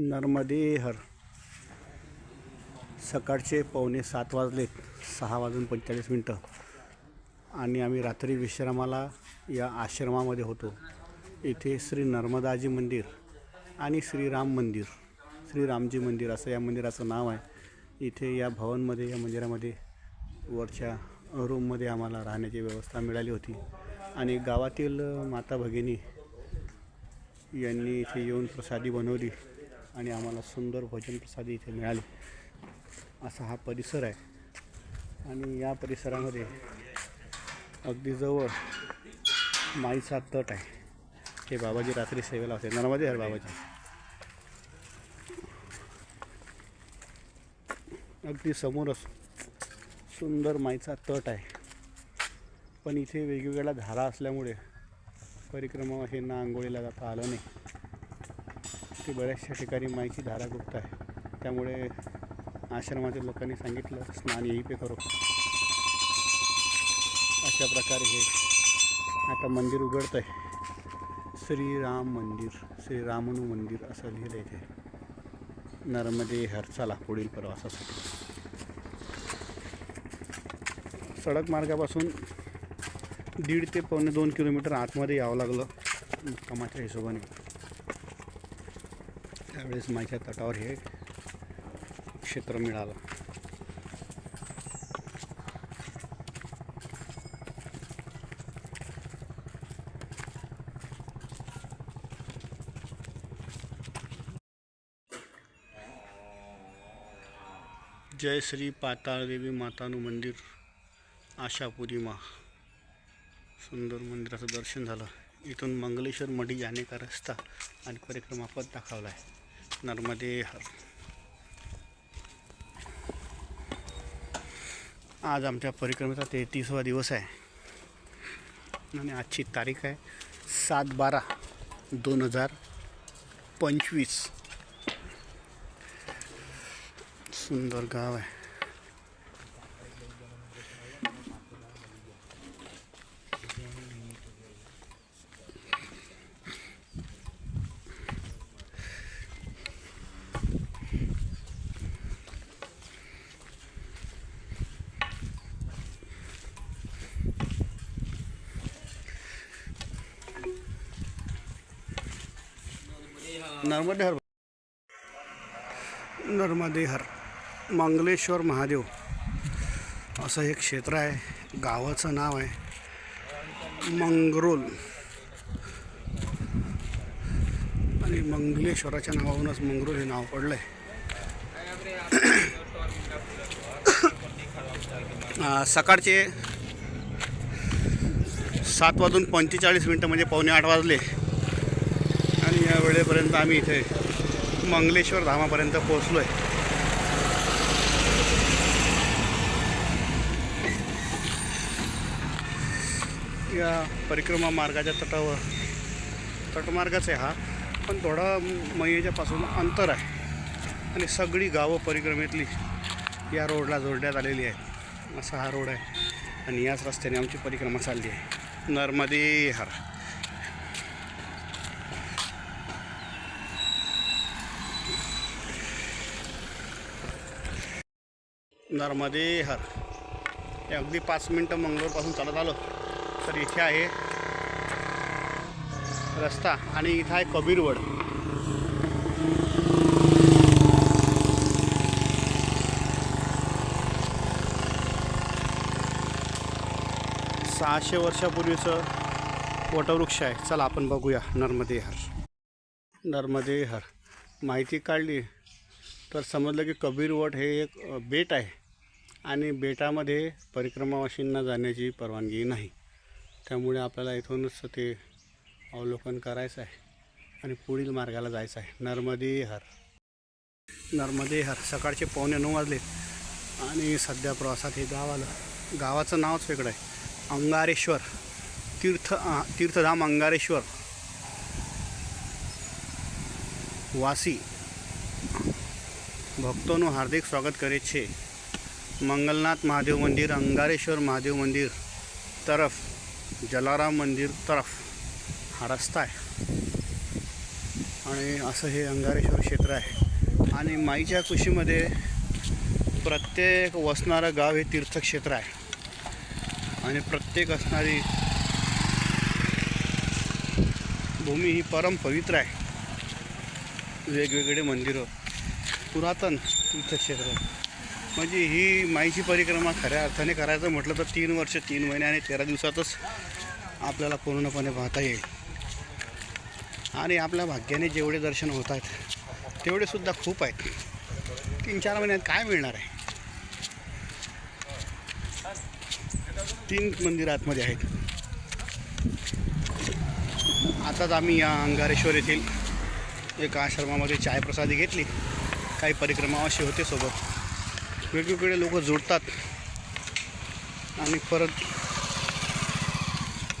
नर्मदे हर. सकाळचे पावणे सात वाजलेत सहा वाजून पंचेचाळीस मिनटं. आणि आम्ही रात्री विश्रामाला या आश्रमामध्ये होतो. इथे श्री नर्मदाजी मंदिर आणि श्रीराम मंदिर श्रीरामजी मंदिर असं या मंदिराचं नाव आहे. इथे या भवनमध्ये या मंदिरामध्ये वरच्या रूममध्ये आम्हाला राहण्याची व्यवस्था मिळाली होती. आणि गावातील माता भगिनी यांनी इथे येऊन प्रसादी बनवली. आणि आम्हाला सुंदर भोजन प्रसादी इथे मिळाली. असा हा परिसर आहे. आणि या परिसरामध्ये अगदी जवळ माईचा तट आहे. हे बाबाजी रात्री सेवेला होते. नर्मदे हर बाबाजी. अगदी समोरच सुंदर माईचा तट आहे. पण इथे वेगवेगळ्या धारा असल्यामुळे परिक्रमा हे ना आंघोळीला जाता आलं नाही. ते बऱ्याचशा ठिकाणी माईची धारा गुप्त आहे. त्यामुळे आश्रमातील लोकांनी सांगितलं स्नान येई पे करो. अशा प्रकारे हे आता मंदिर उघडतं आहे श्रीराम मंदिर श्रीरामनू मंदिर असं लिहिलं आहे इथे नर्मदे हरचाला पुढील प्रवासासाठी. सडक मार्गापासून दीड ते पावणे दोन किलोमीटर आतमध्ये यावं लागलं. कामाच्या हिशोबाने. त्यावेळेस माझ्या तटावर हे क्षेत्र मिळालं. जय श्री पाताळदेवी मातानु मंदिर आशापुरी मा. सुंदर मंदिराचं दर्शन झालं. इथून मंगलेश्वर मढी जाणे का रस्ता आणि परिक्रमा पथ दाखवला आहे नर्मदे हर. आज आमच्या परिक्रमेचा तेहतीसवा दिवस आहे. आणि आजची तारीख आहे सात बारा दोन हजार पंचवीस. सुंदर गाव आहे. नर्मदे हर नर्मदे हर मंगलेश्वर महादेव. असं एक क्षेत्र आहे. गावाचं नाव आहे मंगरोल. आणि मंगलेश्वराच्या नावावरूनच मंगरोल हे नाव पडलं आहे सकाळचे सात वाजून पंचेचाळीस मिनटं म्हणजे पावणे आठ वाजले. वेळेपर्यंत आम्ही इथे मंगलेश्वर धामापर्यंत पोहोचलो आहे या परिक्रमा मार्गाच्या तटावर तटमार्गच आहे हा पण थोडा मयेच्यापासून अंतर आहे. आणि सगळी गावं परिक्रमेतली या रोडला जोडण्यात आलेली आहे असा हा रोड आहे आणि याच रस्त्याने आमची परिक्रमा चालली आहे. नर्मदे हर. नर्मदे हर. हे अगदी पाच मिनटं मंगळूरपासून चालत आलो. तर इथे आहे रस्ता आणि इथं आहे कबीरवड. सहाशे वर्षापूर्वीचं वटवृक्ष आहे. चला आपण बघूया नर्मदे हर. नर्मदे हर. माहिती काढली. तर समजलं की कबीरवट हे एक बेट आहे. आणि बेटामध्ये परिक्रमावाशींना जाण्याची परवानगी नाही. त्यामुळे आपल्याला इथूनच ते अवलोकन करायचं आहे आणि पुढील मार्गाला जायचं आहे. नर्मदे हर. नर्मदे हर. सकाळचे पावणे नऊ वाजले आणि सध्या प्रवासात हे गाव आलं. गावाचं नावच वेगळं आहे. अंगारेश्वर. तीर्थ तीर्थधाम अंगारेश्वर. वासी. ભક્તોનું હાર્દિક સ્વાગત કરે છે મંગલનાથ મહાદેવ મંદિર અંગારેશ્વર મહાદેવ મંદિર તરફ જલારામ મંદિર તરફ હા રસ્તા आहे आणि आणि असं हे अंगारेश्वर क्षेत्र आहे आणि माईच्या कुशीमध्ये प्रत्येक वसणारं गाव हे तीर्थक्षेत्र आहे आणि प्रत्येक असणारी भूमी ही परम पवित्र आहे वेगवेगळे मंदिरं पुरातन तीर्थक्षेत्र. म्हणजे ही माईची परिक्रमा खऱ्या अर्थाने करायचं म्हटलं तर तीन वर्ष तीन महिने आणि तेरा दिवसातच आपल्याला पूर्णपणे पाहता येईल. आणि आपल्या भाग्याने जेवढे दर्शन होत आहेत तेवढे सुद्धा खूप आहेत. तीन चार महिन्यात काय मिळणार आहे? तीन मंदिर आतमध्ये आहेत. आताच आम्ही या अंगारेश्वर येथील एका आश्रमामध्ये चायप्रसादी घेतली. काही परिक्रमा असे होते सोबत. वेगवेगळे लोक जोडतात. आणि परत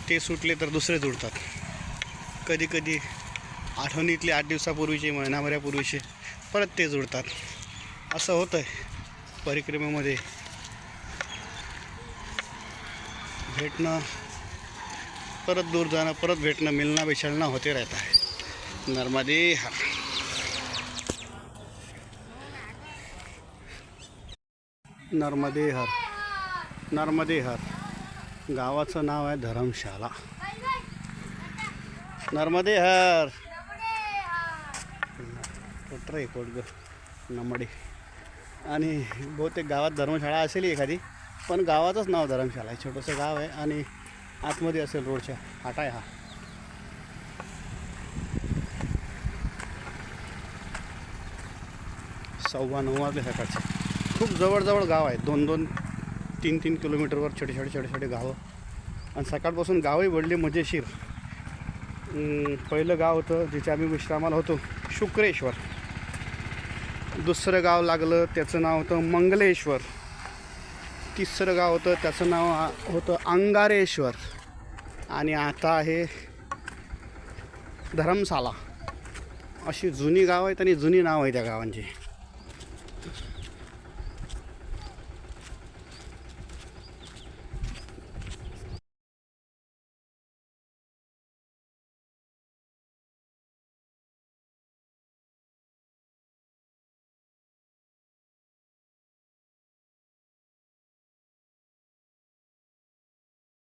ते सुटले तर दुसरे जोडतात. कधी कधी आठवणीतले आठ दिवसापूर्वीचे महिनाभरापूर्वीचे परत ते जोडतात. असं होतं आहे परिक्रमेमध्ये. भेटणं परत दूर जाणं परत भेटणं मिलना बिछलना होते राहत. आहे नर्मदे हर नर्मदे हर नर्मदे हर गावाचं नाव आहे धरमशाला. नर्मदे हर कोटर कोट नमडे. आणि बहुतेक गावात धर्मशाळा असेल एखादी पण गावाचंच नाव धर्मशाला आहे. छोटंसं गाव आहे आणि आतमध्ये असेल रोडच्या हाटा आहे हा. सव्वा नऊ वाजले सकाळचे. खूप जवळजवळ गाव आहेत दोन दोन तीन तीन किलोमीटरवर छोटे छोटे छोटे छोटे गावं. आणि सकाळपासून गावही वडले मजेशीर. पहिलं गाव होतं जिथे आम्ही विश्रामाला होतो शुक्रेश्वर. दुसरं गाव लागलं त्याचं नाव होतं मंगलेश्वर. तिसरं गाव होतं त्याचं नाव होतं अंगारेश्वर. आणि आता आहे धरमशाला. अशी जुनी गाव आहेत आणि जुनी नाव आहे त्या गावांची.